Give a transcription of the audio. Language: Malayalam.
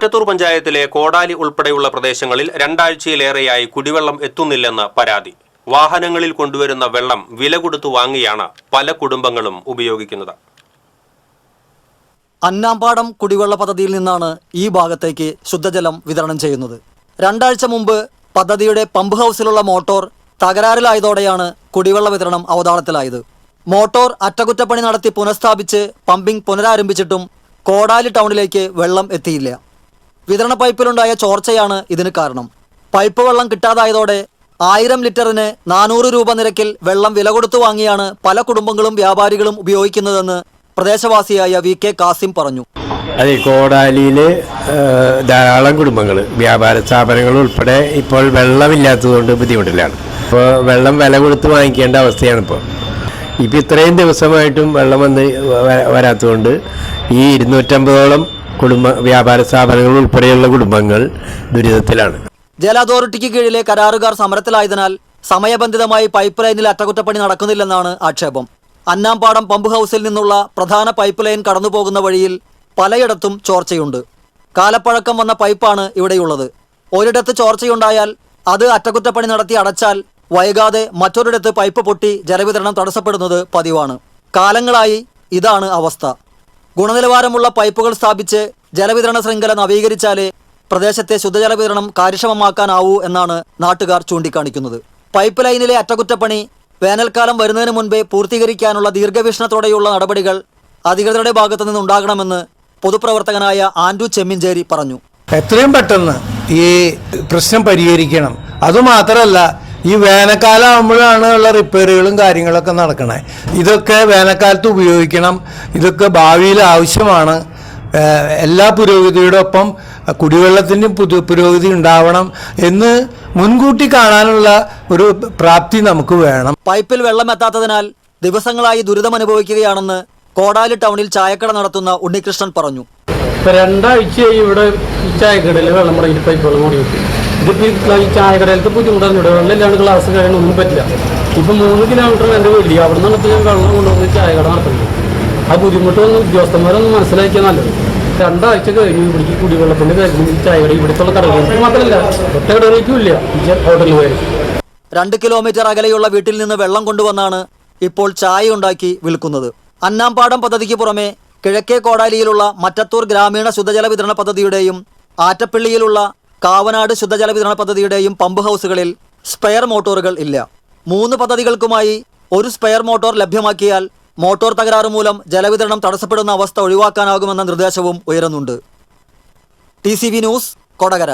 മറ്റത്തൂർ പഞ്ചായത്തിലെ കോടാലി ഉൾപ്പെടെയുള്ള പ്രദേശങ്ങളിൽ രണ്ടാഴ്ചയിലേറെയായി കുടിവെള്ളം എത്തുന്നില്ലെന്ന് പരാതി. വാഹനങ്ങളിൽ കൊണ്ടുവരുന്ന വെള്ളം വില കൊടുത്തു വാങ്ങിയാണ് പല കുടുംബങ്ങളും ഉപയോഗിക്കുന്നത്. അന്നാമ്പാടം കുടിവെള്ള പദ്ധതിയിൽ നിന്നാണ് ഈ ഭാഗത്തേക്ക് ശുദ്ധജലം വിതരണം ചെയ്യുന്നത്. രണ്ടാഴ്ച മുമ്പ് പദ്ധതിയുടെ പമ്പ് ഹൗസിലുള്ള മോട്ടോർ തകരാറിലായതോടെയാണ് കുടിവെള്ള വിതരണം അവതാളത്തിലായത്. മോട്ടോർ അറ്റകുറ്റപ്പണി നടത്തി പുനഃസ്ഥാപിച്ച് പമ്പിംഗ് പുനരാരംഭിച്ചിട്ടും കോടാലി ടൗണിലേക്ക് വെള്ളം എത്തിയില്ല. വിതരണ പൈപ്പിലുണ്ടായ ചോർച്ചയാണ് ഇതിന് കാരണം. പൈപ്പ് വെള്ളം കിട്ടാതായതോടെ ആയിരം ലിറ്ററിന് നാനൂറ് രൂപ നിരക്കിൽ വെള്ളം വില കൊടുത്തു വാങ്ങിയാണ് പല കുടുംബങ്ങളും വ്യാപാരികളും ഉപയോഗിക്കുന്നതെന്ന് പ്രദേശവാസിയായ വി കെ കാസിം പറഞ്ഞു. അതെ കോടാലിയിൽ ധാരാളം കുടുംബങ്ങൾ വ്യാപാര സ്ഥാപനങ്ങൾ ഉൾപ്പെടെ ഇപ്പോൾ വെള്ളമില്ലാത്തതുകൊണ്ട് ബുദ്ധിമുട്ടിലാണ്. ഇപ്പോൾ വെള്ളം വില കൊടുത്ത് വാങ്ങിക്കേണ്ട അവസ്ഥയാണ് ഇപ്പോൾ ഇപ്പം ഇത്രയും ദിവസമായിട്ടും വെള്ളം വന്ന് വരാത്തതുകൊണ്ട് ഈ ഇരുന്നൂറ്റമ്പതോളം കുടുംബ വ്യാപാര സ്ഥാപനങ്ങൾ ഉൾപ്പെടെയുള്ള കുടുംബങ്ങൾ ദുരിതത്തിലാണ്. ജല അതോറിറ്റിക്ക് കീഴിലെ കരാറുകാർ സമരത്തിലായതിനാൽ സമയബന്ധിതമായി പൈപ്പ് ലൈനിൽ അറ്റകുറ്റപ്പണി നടക്കുന്നില്ലെന്നാണ് ആക്ഷേപം. അന്നാംപാടം പമ്പ് ഹൗസിൽ നിന്നുള്ള പ്രധാന പൈപ്പ് ലൈൻ കടന്നുപോകുന്ന വഴിയിൽ പലയിടത്തും ചോർച്ചയുണ്ട്. കാലപ്പഴക്കം വന്ന പൈപ്പാണ് ഇവിടെയുള്ളത്. ഒരിടത്ത് ചോർച്ചയുണ്ടായാൽ അത് അറ്റകുറ്റപ്പണി നടത്തി അടച്ചാൽ വൈകാതെ മറ്റൊരിടത്ത് പൈപ്പ് പൊട്ടി ജലവിതരണം തടസ്സപ്പെടുന്നത് പതിവാണ്. കാലങ്ങളായി ഇതാണ് അവസ്ഥ. ഗുണനിലവാരമുള്ള പൈപ്പുകൾ സ്ഥാപിച്ച് ജലവിതരണ ശൃംഖല നവീകരിച്ചാലേ പ്രദേശത്തെ ശുദ്ധജല വിതരണം കാര്യക്ഷമമാക്കാനാവൂ എന്നാണ് നാട്ടുകാർ ചൂണ്ടിക്കാണിക്കുന്നത്. പൈപ്പ് ലൈനിലെ അറ്റകുറ്റപ്പണി വേനൽക്കാലം വരുന്നതിന് മുൻപേ പൂർത്തീകരിക്കാനുള്ള ദീർഘവീക്ഷണത്തോടെയുള്ള നടപടികൾ അധികൃതരുടെ ഭാഗത്തു നിന്നുണ്ടാകണമെന്ന് പൊതുപ്രവർത്തകനായ ആൻഡു ചെമ്മിഞ്ചേരി പറഞ്ഞു. എത്രയും പെട്ടെന്ന് ഈ പ്രശ്നം പരിഹരിക്കണം. അതുമാത്രമല്ല ഈ വേനൽക്കാലം ആകുമ്പോഴാണ് ഉള്ള റിപ്പയറുകളും കാര്യങ്ങളൊക്കെ നടക്കണേ. ഇതൊക്കെ വേനൽക്കാലത്ത് ഉപയോഗിക്കണം. ഇതൊക്കെ ഭാവിയിൽ ആവശ്യമാണ്. എല്ലാ പുരോഗതിയുടെ ഒപ്പം കുടിവെള്ളത്തിന്റെ പുതു പുരോഗതി ഉണ്ടാവണം എന്ന് മുൻകൂട്ടി കാണാനുള്ള ഒരു പ്രാപ്തി നമുക്ക് വേണം. പൈപ്പിൽ വെള്ളം എത്താത്തതിനാൽ ദിവസങ്ങളായി ദുരിതം അനുഭവിക്കുകയാണെന്ന് കോടാലി ടൗണിൽ ചായക്കട നടത്തുന്ന ഉണ്ണികൃഷ്ണൻ പറഞ്ഞു. ഇപ്പൊ രണ്ടാഴ്ചയായി ഇവിടെ ഈ ചായക്കടയിൽ വെള്ളം മുടങ്ങിയിട്ട് പൈപ്പ് വെള്ളം മുടങ്ങിയിട്ട്. ഇതിപ്പോ ഈ ചായക്കടയിലത്തെ ഇവിടെ വെള്ളമില്ലാണ്ട് ക്ലാസ് കഴിയാൻ ഒന്നും പറ്റില്ല. ഇപ്പം മൂന്ന് കിലോമീറ്റർ എന്റെ വീട്ടിൽ അവിടെ നിന്നിട്ട് ഞാൻ വെള്ളം കൊണ്ടുവന്ന് കട നടത്തുന്നത് ആ ബുദ്ധിമുട്ടൊന്നും ഉദ്യോഗസ്ഥന്മാരൊന്നും മനസ്സിലാക്കിയാൽ നല്ലത്. രണ്ടാഴ്ച കഴിഞ്ഞു ഇവിടേക്ക് കുടിവെള്ളത്തിന്റെ കാര്യം ഈ ചായക്കട ഇവിടുത്തെ കടകൾക്ക് മാത്രമല്ല ഒറ്റ കടകളിലേക്കും ഇല്ല ഹോട്ടലിൽ പോയി രണ്ട് കിലോമീറ്റർ അകലെയുള്ള വീട്ടിൽ നിന്ന് വെള്ളം കൊണ്ടുവന്നാണ് ഇപ്പോൾ ചായ ഉണ്ടാക്കി വിൽക്കുന്നത്. അന്നാംപാടം പദ്ധതിക്ക് പുറമെ കിഴക്കേ കോടാലിയിലുള്ള മറ്റത്തൂർ ഗ്രാമീണ ശുദ്ധജല വിതരണ പദ്ധതിയുടെയും ആറ്റപ്പള്ളിയിലുള്ള കാവനാട് ശുദ്ധജല വിതരണ പദ്ധതിയുടെയും പമ്പ് ഹൗസുകളിൽ സ്പെയർ മോട്ടോറുകൾ ഇല്ല. മൂന്ന് പദ്ധതികൾക്കുമായി ഒരു സ്പെയർ മോട്ടോർ ലഭ്യമാക്കിയാൽ മോട്ടോർ തകരാറ് മൂലം ജലവിതരണം തടസ്സപ്പെടുന്ന അവസ്ഥ ഒഴിവാക്കാനാകുമെന്ന നിർദ്ദേശവും ഉയരുന്നുണ്ട്. T news Kodakara.